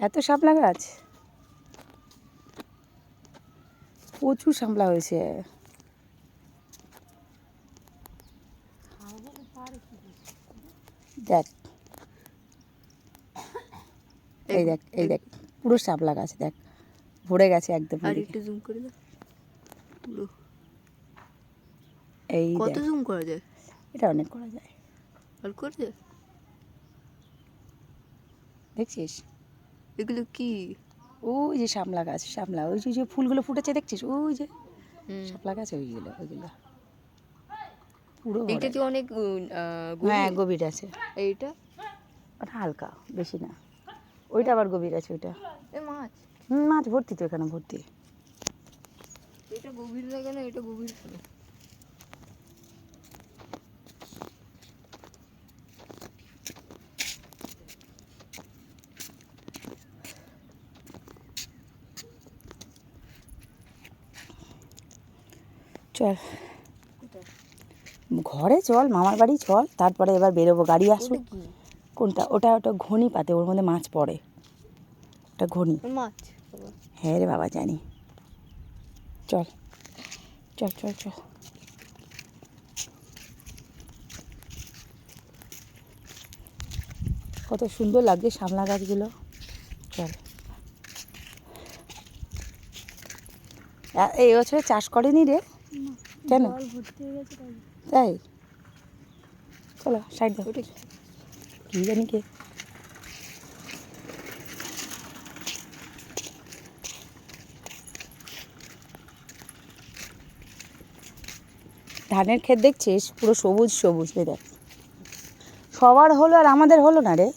এত শাপলা গাছ? প্রচুর শাপলা হয়েছে। দেখ। এই দেখ এই দেখ পুরো শাপলা গাছ দেখ। ভরে গেছে একদম একটু জুম করে পুরো। এই কত জুম করা যায়? এটা অনেক করা যায়। আর করে যায় দেখছিস? এগুলো কি? ওই যে শাপলা গাছ শাপলা ওই যে- ফুলগুলো ফুটেছে দেখছিস? ওই যে। শাপলা গাছ ওইগুলো ওইগুলো। পুরো ভরা। কি অনেক? হ্যাঁ গভীর আছে। এইটা? ওটা হালকা বেশি না। ওইটা আবার গভীর আছে ওইটা। মাছ? মাছ ভর্তি তো এখানে ভর্তি। এটা গভীর লাগে না এটা গভীর চল। ঘরে চল মামার বাড়ি চল তারপরে এবার বেরোবো গাড়ি কি? কোনটা? ওটা ওটা ঘনি পাতে ওর মধ্যে মাছ পড়ে। ওটা ঘনি। মাছ? হ্যাঁ রে বাবা জানি। চল চল চল চল। কত সুন্দর লাগছে সামলা গাছগুলো। চল। এই বছরে চাষ করেনি রে? কেন? তাই। চলো সাইড দাও। কি? জানি কে? ধানের ক্ষেত দেখছিস? পুরো সবুজ সবুজ রে দেখ সবার হলো আর আমাদের হলো না রে?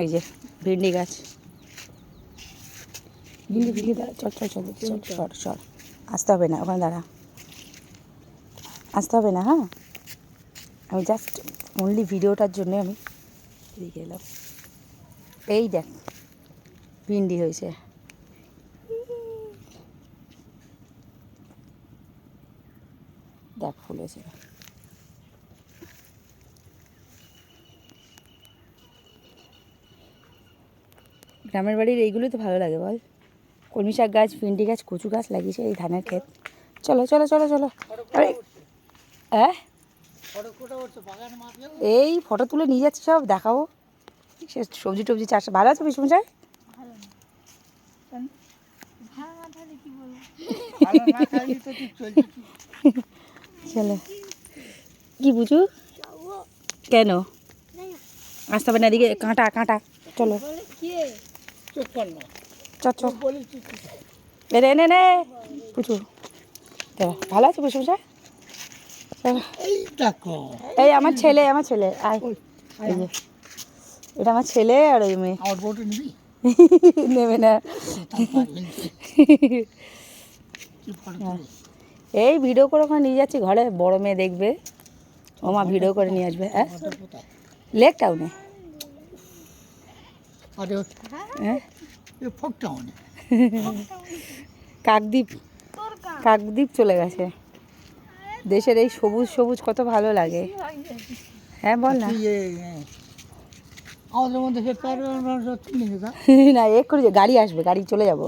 এই যে ভিন্ডি গাছ। ভিন্ডি ভিন্ডি দাঁড়া চল চল চল চল সর সর। আসতে হবে না, ওখানে দাঁড়া। আসতে হবে না হ্যাঁ? আমি জাস্ট অনলি ভিডিওটার জন্য আমি এদিকে এলাম। এই দেখ, ভিন্ডি হয়েছে। দেখ ফুলেছে গ্রামের বাড়ির এইগুলো তো ভালো লাগে, বল। কলমি শাক গাছ, ভিন্ডি গাছ, কচু গাছ লাগিয়েছে এই ধানের ক্ষেত। চলো চলো চলো চলো। হ্যাঁ এই ফটো তুলে নিয়ে যাচ্ছি সব দেখাবো সে সবজি টবজি চাষ, ভালো আছে বিষ্ণু চাই চলো। কি বুঝু? কেন? আসতে হবে না, এদিকে কাঁটা কাঁটা। চলো। এ রে নে নে পুচু। ভালো আছে বুঝু চা এই আমার ছেলে আমার ছেলে আয়। এটা আমার ছেলে আর ওই মেয়ে। নেবে? না। এই ভিডিও করে ওখানে নিয়ে যাচ্ছি ঘরে বড় মেয়ে দেখবে। ও মা ভিডিও করে নিয়ে আসবে হ্যাঁ? লেক টাউনে। হ্যাঁ? কাকদ্বীপ। কাকদ্বীপ চলে গেছে। দেশের এই সবুজ সবুজ কত ভালো লাগে। হ্যাঁ বল না। এ, আমাদের মধ্যে সে না এক করে যে গাড়ি আসবে গাড়ি চলে যাব।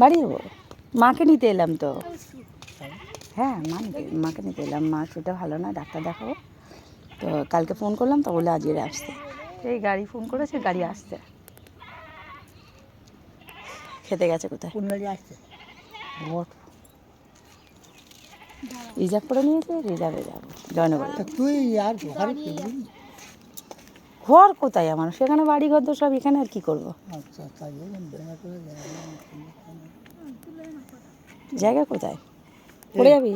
বাড়ি যাব। মাকে নিতে এলাম তো। হ্যাঁ মা মাকে নিতে এলাম। মা সেটা ভালো না ডাক্তার দেখাবো। তো কালকে ফোন করলাম তো বলে আজকে আসতে এই গাড়ি ফোন করেছে গাড়ি আসতে খেতে গেছে কোথায়? আসছে। রিজার্ভ করে নিয়েছে? রিজার্ভে যাব। জয়নগরে তুই আর ঘরে? ঘর কোথায় আমার? সেখানে বাড়ি ঘর তো সব এখানে আর কি করব? আচ্ছা জায়গা কোথায়? পড়ে যাবি?